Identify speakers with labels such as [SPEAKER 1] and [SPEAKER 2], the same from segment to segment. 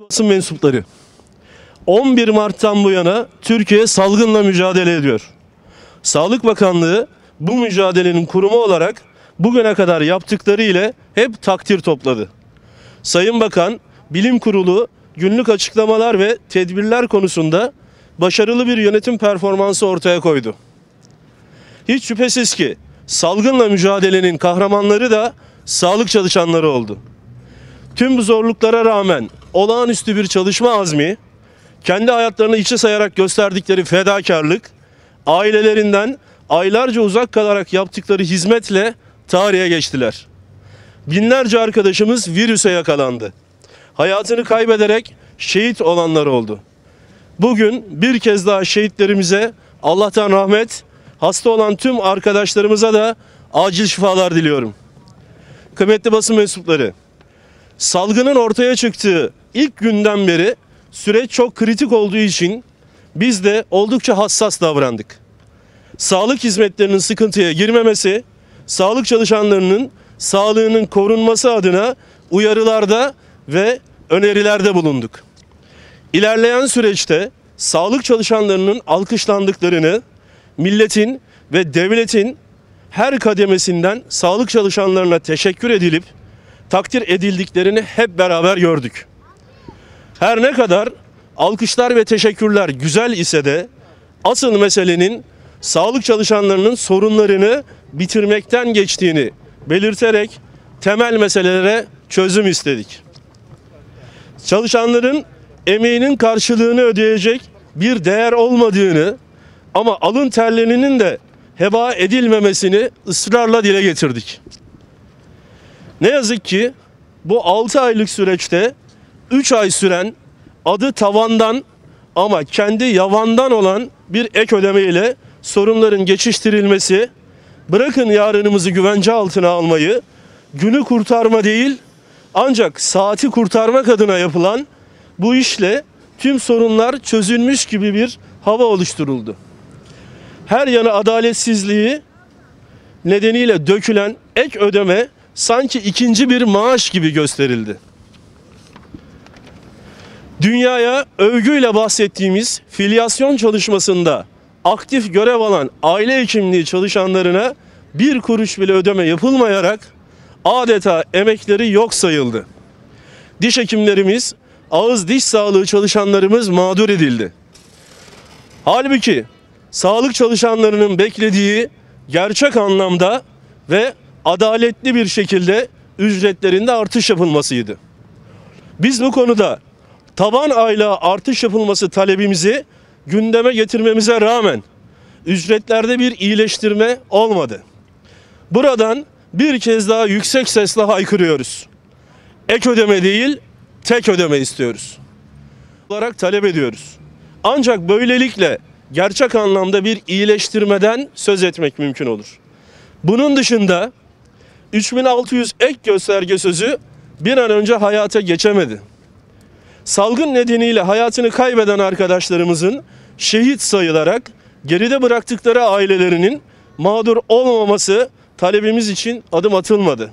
[SPEAKER 1] Basın mensupları, 11 Mart'tan bu yana Türkiye salgınla mücadele ediyor. Sağlık Bakanlığı bu mücadelenin kurumu olarak bugüne kadar yaptıkları ile hep takdir topladı. Sayın Bakan, Bilim Kurulu günlük açıklamalar ve tedbirler konusunda başarılı bir yönetim performansı ortaya koydu. Hiç şüphesiz ki salgınla mücadelenin kahramanları da sağlık çalışanları oldu. Tüm zorluklara rağmen olağanüstü bir çalışma azmi, kendi hayatlarını içe sayarak gösterdikleri fedakarlık, ailelerinden aylarca uzak kalarak yaptıkları hizmetle tarihe geçtiler. Binlerce arkadaşımız virüse yakalandı. Hayatını kaybederek şehit olanlar oldu. Bugün bir kez daha şehitlerimize Allah'tan rahmet, hasta olan tüm arkadaşlarımıza da acil şifalar diliyorum. Kıymetli basın mensupları, salgının ortaya çıktığı ilk günden beri süreç çok kritik olduğu için biz de oldukça hassas davrandık. Sağlık hizmetlerinin sıkıntıya girmemesi, sağlık çalışanlarının sağlığının korunması adına uyarılarda ve önerilerde bulunduk. İlerleyen süreçte sağlık çalışanlarının alkışlandıklarını, milletin ve devletin her kademesinden sağlık çalışanlarına teşekkür edilip takdir edildiklerini hep beraber gördük. Her ne kadar alkışlar ve teşekkürler güzel ise de asıl meselenin sağlık çalışanlarının sorunlarını bitirmekten geçtiğini belirterek temel meselelere çözüm istedik. Çalışanların emeğinin karşılığını ödeyecek bir değer olmadığını ama alın terlerinin de heba edilmemesini ısrarla dile getirdik. Ne yazık ki bu 6 aylık süreçte 3 ay süren adı tavandan ama kendi yavandan olan bir ek ödeme ile sorunların geçiştirilmesi, bırakın yarınımızı güvence altına almayı, günü kurtarma değil ancak saati kurtarmak adına yapılan bu işle tüm sorunlar çözülmüş gibi bir hava oluşturuldu. Her yana adaletsizliği nedeniyle dökülen ek ödeme sanki ikinci bir maaş gibi gösterildi. Dünyaya övgüyle bahsettiğimiz filyasyon çalışmasında aktif görev alan aile hekimliği çalışanlarına bir kuruş bile ödeme yapılmayarak adeta emekleri yok sayıldı. Diş hekimlerimiz, ağız diş sağlığı çalışanlarımız mağdur edildi. Halbuki sağlık çalışanlarının beklediği gerçek anlamda ve adaletli bir şekilde ücretlerinde artış yapılmasıydı. Biz bu konuda taban aylığa artış yapılması talebimizi gündeme getirmemize rağmen ücretlerde bir iyileştirme olmadı. Buradan bir kez daha yüksek sesle haykırıyoruz. Ek ödeme değil, tek ödeme istiyoruz. olarak talep ediyoruz. Ancak böylelikle gerçek anlamda bir iyileştirmeden söz etmek mümkün olur. Bunun dışında 3600 ek gösterge sözü bir an önce hayata geçemedi. Salgın nedeniyle hayatını kaybeden arkadaşlarımızın şehit sayılarak geride bıraktıkları ailelerinin mağdur olmaması talebimiz için adım atılmadı.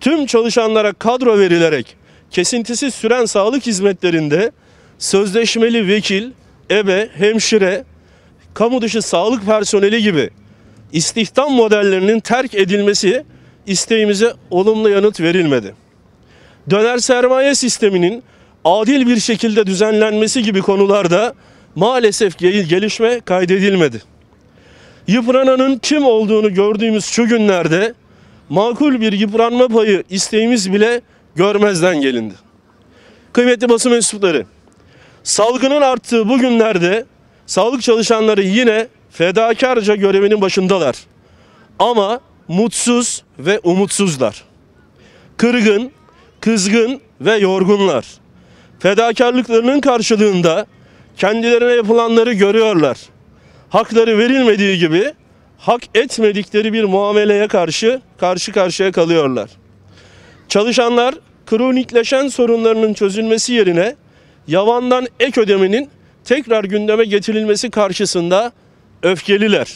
[SPEAKER 1] Tüm çalışanlara kadro verilerek kesintisiz süren sağlık hizmetlerinde sözleşmeli vekil, ebe, hemşire, kamu dışı sağlık personeli gibi istihdam modellerinin terk edilmesi isteğimize olumlu yanıt verilmedi. Döner sermaye sisteminin adil bir şekilde düzenlenmesi gibi konularda maalesef gelişme kaydedilmedi. Yıprananın kim olduğunu gördüğümüz şu günlerde makul bir yıpranma payı isteğimiz bile görmezden gelindi. Kıymetli basın mensupları, salgının arttığı bu günlerde sağlık çalışanları yine fedakarca görevinin başındalar. Ama mutsuz ve umutsuzlar. Kırgın, kızgın ve yorgunlar. Fedakarlıklarının karşılığında kendilerine yapılanları görüyorlar. Hakları verilmediği gibi hak etmedikleri bir muameleye karşı karşı karşıya kalıyorlar. Çalışanlar kronikleşen sorunlarının çözülmesi yerine yavandan ek ödemenin tekrar gündeme getirilmesi karşısında öfkeliler.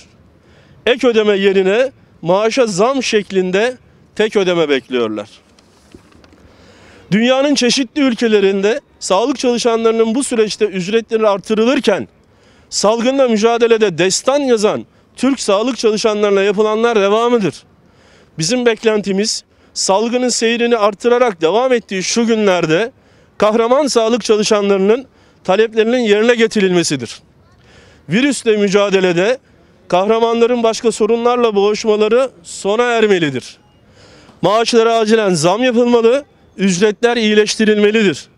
[SPEAKER 1] Ek ödeme yerine maaşa zam şeklinde tek ödeme bekliyorlar. Dünyanın çeşitli ülkelerinde sağlık çalışanlarının bu süreçte ücretleri artırılırken salgınla mücadelede destan yazan Türk sağlık çalışanlarına yapılanlar devamıdır. Bizim beklentimiz salgının seyrini artırarak devam ettiği şu günlerde kahraman sağlık çalışanlarının taleplerinin yerine getirilmesidir. Virüsle mücadelede kahramanların başka sorunlarla boğuşmaları sona ermelidir. Maaşlara acilen zam yapılmalı, ücretler iyileştirilmelidir.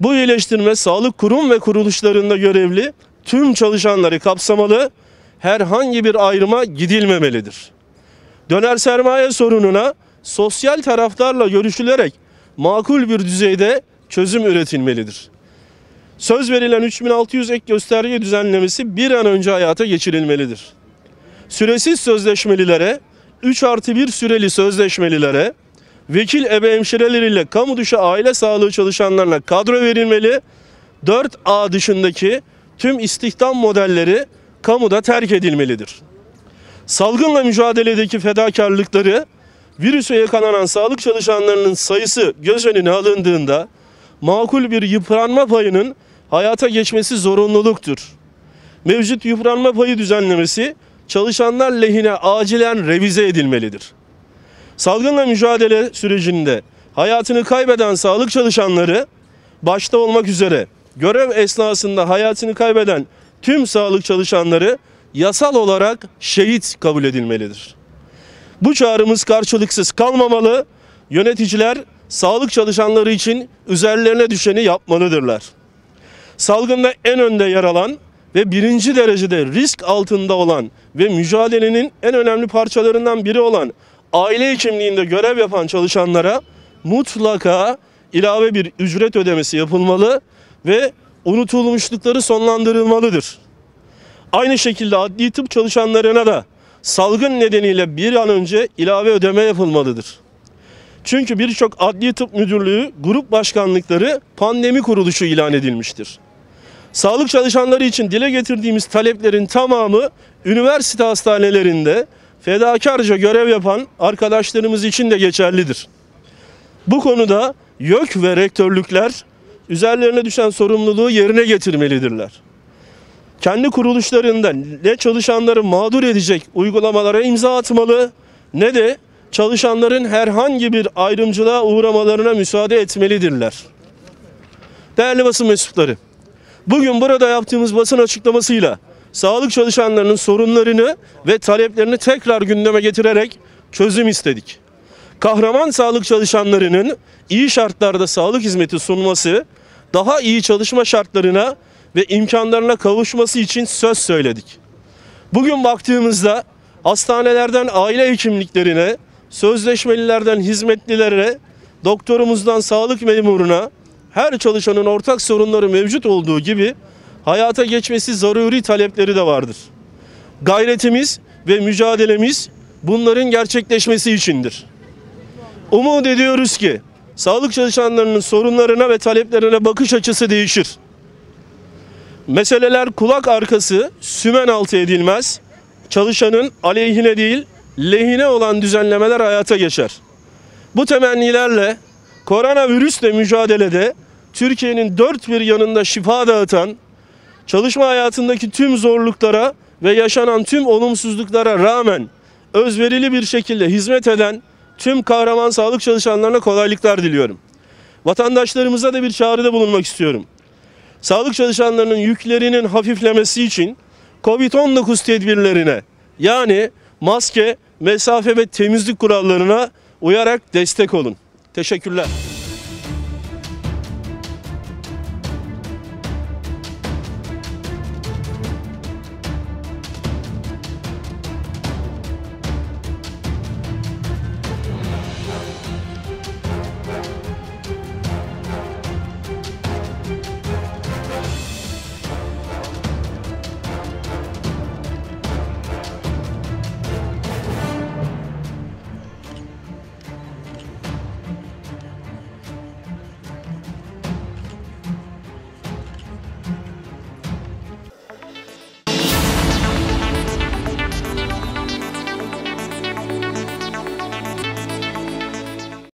[SPEAKER 1] Bu iyileştirme sağlık kurum ve kuruluşlarında görevli tüm çalışanları kapsamalı, herhangi bir ayrıma gidilmemelidir. Döner sermaye sorununa sosyal taraftarla görüşülerek makul bir düzeyde çözüm üretilmelidir. Söz verilen 3600 ek gösterge düzenlemesi bir an önce hayata geçirilmelidir. Süresiz sözleşmelilere, 3 artı 1 süreli sözleşmelilere, vekil ebe hemşireleriyle kamu dışı aile sağlığı çalışanlarına kadro verilmeli, 4A dışındaki tüm istihdam modelleri kamuda terk edilmelidir. Salgınla mücadeledeki fedakarlıkları, virüse yakalanan sağlık çalışanlarının sayısı göz önüne alındığında makul bir yıpranma payının hayata geçmesi zorunluluktur. Mevcut yıpranma payı düzenlemesi çalışanlar lehine acilen revize edilmelidir. Salgınla mücadele sürecinde hayatını kaybeden sağlık çalışanları başta olmak üzere görev esnasında hayatını kaybeden tüm sağlık çalışanları yasal olarak şehit kabul edilmelidir. Bu çağrımız karşılıksız kalmamalı. Yöneticiler sağlık çalışanları için üzerlerine düşeni yapmalıdırlar. Salgında en önde yer alan ve birinci derecede risk altında olan ve mücadelenin en önemli parçalarından biri olan aile hekimliğinde görev yapan çalışanlara mutlaka ilave bir ücret ödemesi yapılmalı ve unutulmuşlukları sonlandırılmalıdır. Aynı şekilde adli tıp çalışanlarına da salgın nedeniyle bir an önce ilave ödeme yapılmalıdır. Çünkü birçok adli tıp müdürlüğü, grup başkanlıkları pandemi kuruluşu ilan edilmiştir. Sağlık çalışanları için dile getirdiğimiz taleplerin tamamı üniversite hastanelerinde fedakarca görev yapan arkadaşlarımız için de geçerlidir. Bu konuda YÖK ve rektörlükler üzerlerine düşen sorumluluğu yerine getirmelidirler. Kendi kuruluşlarında ne çalışanları mağdur edecek uygulamalara imza atmalı ne de çalışanların herhangi bir ayrımcılığa uğramalarına müsaade etmelidirler. Değerli basın mensupları, bugün burada yaptığımız basın açıklamasıyla sağlık çalışanlarının sorunlarını ve taleplerini tekrar gündeme getirerek çözüm istedik. Kahraman sağlık çalışanlarının iyi şartlarda sağlık hizmeti sunması, daha iyi çalışma şartlarına ve imkanlarına kavuşması için söz söyledik. Bugün baktığımızda hastanelerden aile hekimliklerine, sözleşmelilerden hizmetlilere, doktorumuzdan sağlık memuruna her çalışanın ortak sorunları mevcut olduğu gibi hayata geçmesi zaruri talepleri de vardır. Gayretimiz ve mücadelemiz bunların gerçekleşmesi içindir. Umut ediyoruz ki sağlık çalışanlarının sorunlarına ve taleplerine bakış açısı değişir. Meseleler kulak arkası sümen altı edilmez. Çalışanın aleyhine değil lehine olan düzenlemeler hayata geçer. Bu temennilerle koronavirüsle mücadelede Türkiye'nin dört bir yanında şifa dağıtan, çalışma hayatındaki tüm zorluklara ve yaşanan tüm olumsuzluklara rağmen özverili bir şekilde hizmet eden tüm kahraman sağlık çalışanlarına kolaylıklar diliyorum. Vatandaşlarımıza da bir çağrıda bulunmak istiyorum. Sağlık çalışanlarının yüklerinin hafiflemesi için Covid-19 tedbirlerine yani maske, mesafe ve temizlik kurallarına uyarak destek olun. Teşekkürler.